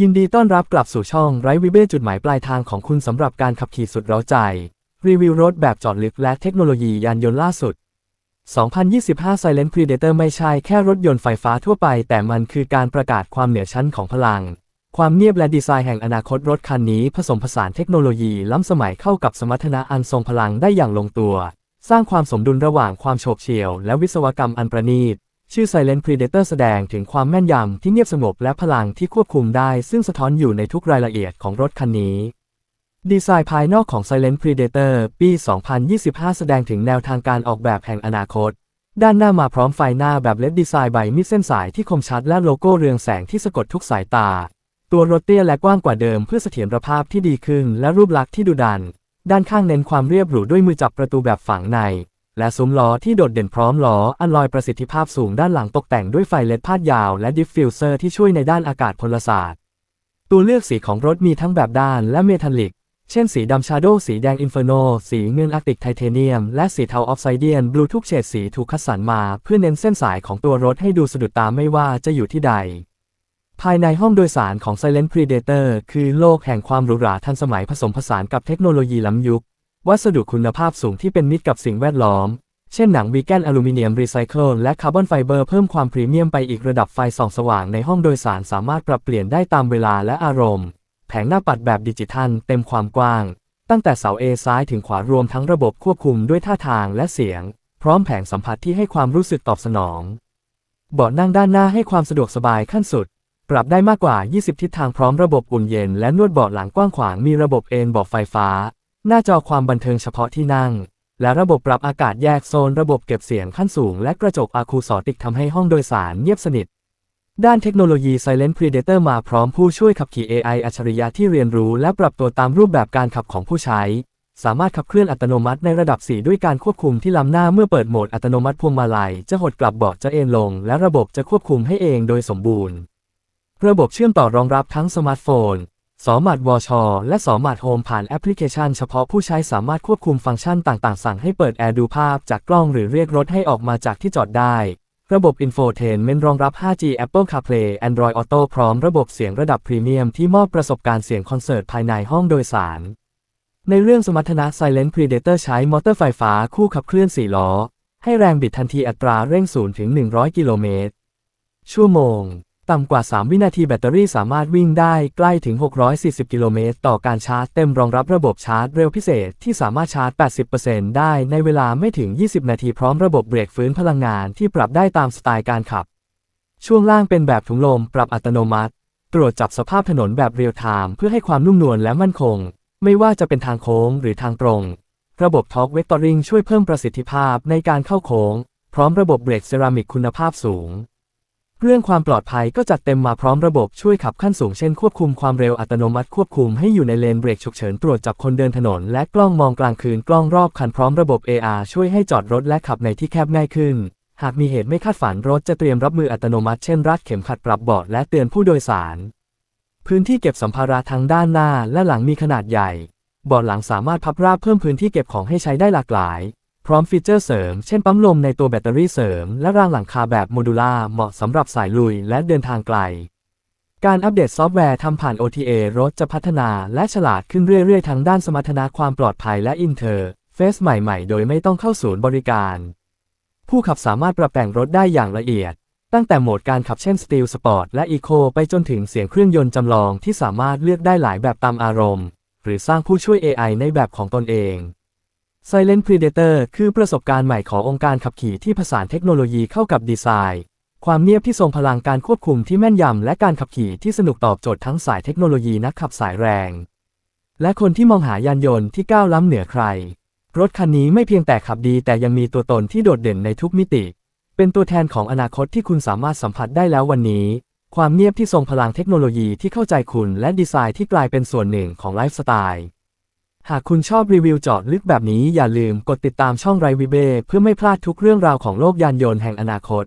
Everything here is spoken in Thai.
ยินดีต้อนรับกลับสู่ช่องไรวิเบ้จุดหมายปลายทางของคุณสำหรับการขับขี่สุดเร้าใจ รีวิวรถแบบจอดลึกและเทคโนโลยียานยนต์ล่าสุด 2025 Silent Predator ไม่ใช่แค่รถยนต์ไฟฟ้าทั่วไป แต่มันคือการประกาศความเหนือชั้นของพลัง ความเงียบและดีไซน์แห่งอนาคตรถคันนี้ผสมผสานเทคโนโลยีล้ำสมัยเข้ากับสมรรถนะอันทรงพลังได้อย่างลงตัว สร้างความสมดุลระหว่างความโฉบเฉี่ยว และวิศวกรรมอันประณีต ชื่อ Silent Predator แสดงถึงความแม่นยำที่เงียบสงบและพลังที่ควบคุมได้ ซึ่งสะท้อนอยู่ในทุกรายละเอียดของรถคันนี้ ดีไซน์ภายนอกของ Silent Predator ปี 2025 แสดงถึงแนวทางการออกแบบแห่งอนาคต ด้านหน้ามาพร้อมไฟหน้าแบบเลดดีไซน์ใบมีดเส้นสายที่คมชัดและโลโก้เรืองแสงที่สะกดทุกสายตา ตัวรถเตี้ยและกว้างกว่าเดิมเพื่อเสถียรภาพที่ดีขึ้นและรูปลักษณ์ที่ดุดัน ด้านข้างเน้นความเรียบหรูด้วยมือจับประตูแบบฝังใน และซุ้มล้อที่โดดเด่นพร้อมล้ออันลอยประสิทธิภาพสูงด้านหลังตกแต่งด้วยไฟเลดพาดยาวและดิฟฟิวเซอร์ที่ช่วยในด้านอากาศพลศาสตร์ ตัวเลือกสีของรถมีทั้งแบบด้านและเมทัลลิก เช่นสีดำชาโดว์สีแดงอินเฟอร์โน สีเงินอาร์ติกไทเทเนียม และสีเทาออฟไซเดียนบลูทุกเฉดสีถูกคัดสรรมา เพื่อเน้นเส้นสายของตัวรถให้ดูสะดุดตาไม่ว่าจะอยู่ที่ใด ภายในห้องโดยสารของ Silent Predator คือโลกแห่งความหรูหราทันสมัยผสมผสานกับเทคโนโลยีล้ำยุค วัสดุคุณภาพสูงที่เป็นมิตรกับสิ่งแวดล้อม เช่นหนังวีแกนอลูมิเนียมรีไซเคิลและคาร์บอนไฟเบอร์เพิ่มความพรีเมียมไปอีกระดับไฟส่องสว่างในห้องโดยสารสามารถปรับเปลี่ยนได้ตามเวลาและอารมณ์ แผงหน้าปัดแบบดิจิทัลเต็มความกว้าง ตั้งแต่เสา A ซ้ายถึงขวารวมทั้งระบบควบคุมด้วยท่าทางและเสียง พร้อมแผงสัมผัสที่ให้ความรู้สึกตอบสนองเบาะนั่งด้านหน้าให้ความสะดวกสบายขั้นสุด ปรับได้มากกว่า 20 ทิศทางพร้อมระบบอุ่นเย็นและนวดเบาะหลังกว้างขวางมีระบบเอนเบาะไฟฟ้า หน้าจอความบันเทิงเฉพาะที่นั่ง และระบบปรับอากาศแยกโซนระบบเก็บเสียงขั้นสูง และกระจกอะคูสติกทำให้ห้องโดยสารเงียบสนิท ด้านเทคโนโลยี Silent Predator มาพร้อมผู้ช่วยขับขี่ AI อัจฉริยะที่เรียนรู้ และปรับตัวตามรูปแบบการขับของผู้ใช้ สามารถขับเคลื่อนอัตโนมัติในระดับ 4 ด้วยการควบคุมที่ล้ำหน้าเมื่อเปิดโหมดอัตโนมัติพวงมาลัย จะหดกลับเบาะจะเอนลง และระบบจะควบคุมให้เองโดยสมบูรณ์ ระบบเชื่อมต่อรองรับทั้งสมาร์ทโฟน สอมัดวอชและสอมัดโฮมผ่านแอปพลิเคชันเฉพาะผู้ใช้สามารถควบคุมฟังก์ชันต่างๆ สั่งให้เปิดแอร์ดูภาพจากกล้องหรือเรียกรถให้ออกมาจากที่จอดได้ ระบบ Infotainment รองรับ 5G Apple CarPlay Android Auto พร้อมระบบเสียงระดับพรีเมียมที่มอบประสบการณ์เสียงคอนเสิร์ตภายในห้องโดยสาร ในเรื่องสมรรถนะ Silent Predator ใช้มอเตอร์ไฟฟ้าคู่ขับเคลื่อน4ล้อ ให้แรงบิดทันทีอัตราเร่ง0ถึง100 กิโลเมตรชั่วโมง ต่ำกว่า 3 วินาทีแบตเตอรี่สามารถวิ่งได้ใกล้ถึง 640 กิโลเมตรต่อการชาร์จเต็มรองรับระบบชาร์จเร็วพิเศษที่สามารถชาร์จ 80%ได้ในเวลาไม่ถึง 20 นาทีพร้อมระบบเบรกฟื้นพลังงานที่ปรับได้ตามสไตล์การขับ ช่วงล่างเป็นแบบถุงลมปรับอัตโนมัติ ตรวจจับสภาพถนนแบบเรียลไทม์เพื่อให้ความนุ่มนวลและมั่นคง ไม่ว่าจะเป็นทางโค้งหรือทางตรง ระบบท็อกเวกตอริงช่วยเพิ่มประสิทธิภาพในการเข้าโค้ง พร้อมระบบเบรกเซรามิกคุณภาพสูง เรื่องความปลอดภัยก็จัดเต็มมาพร้อมระบบช่วยขับขั้นสูงเช่นควบคุมความเร็วอัตโนมัติควบคุมให้อยู่ในเลนเบรกฉุกเฉินตรวจจับคนเดินถนน และกล้องมองกลางคืนกล้องรอบคันพร้อมระบบ AR ช่วยให้จอดรถและขับในที่แคบง่ายขึ้น หากมีเหตุไม่คาดฝันรถจะเตรียมรับมืออัตโนมัติเช่นรัดเข็มขัดปรับเบาะและเตือนผู้โดยสาร พื้นที่เก็บสัมภาระทั้งด้านหน้าและหลังมีขนาดใหญ่เบาะหลังสามารถพับราบเพิ่มพื้นที่เก็บของให้ใช้ได้หลากหลาย พร้อมฟีเจอร์เสริม เช่นปั๊มลมในตัวแบตเตอรี่เสริม และรางหลังคาแบบโมดูล่าเหมาะสำหรับสายลุยและเดินทางไกล การอัปเดตซอฟต์แวร์ทำผ่าน OTA รถจะพัฒนาและฉลาดขึ้นเรื่อยๆ ทั้งด้านสมรรถนะความปลอดภัยและอินเทอร์เฟซใหม่ๆ โดยไม่ต้องเข้าศูนย์บริการ ผู้ขับสามารถปรับแต่งรถได้อย่างละเอียด ตั้งแต่โหมดการขับเช่น Steel Sport และ Eco ไปจนถึงเสียงเครื่องยนต์จำลองที่สามารถเลือกได้หลายแบบตามอารมณ์ หรือสร้างผู้ช่วย AI ในแบบของตนเอง Silent Predator คือประสบการณ์ใหม่ขององค์การขับขี่ที่ผสานเทคโนโลยีเข้ากับดีไซน์ ความเนียบที่ทรงพลังการควบคุมที่แม่นยำและการขับขี่ที่สนุกตอบโจทย์ทั้งสายเทคโนโลยีนักขับสายแรง และคนที่มองหายานยนต์ที่ก้าวล้ำเหนือใคร รถคันนี้ไม่เพียงแต่ขับดีแต่ยังมีตัวตนที่โดดเด่นในทุกมิติ เป็นตัวแทนของอนาคตที่คุณสามารถสัมผัสได้แล้ววันนี้ ความเนียบที่ทรงพลังเทคโนโลยีที่เข้าใจคุณและดีไซน์ที่กลายเป็นส่วนหนึ่งของไลฟ์สไตล์ หากคุณชอบรีวิวจอดลึกแบบนี้อย่าลืมกดติดตามช่องไรวิเบเพื่อไม่พลาดทุกเรื่องราวของโลกยานยนต์แห่งอนาคต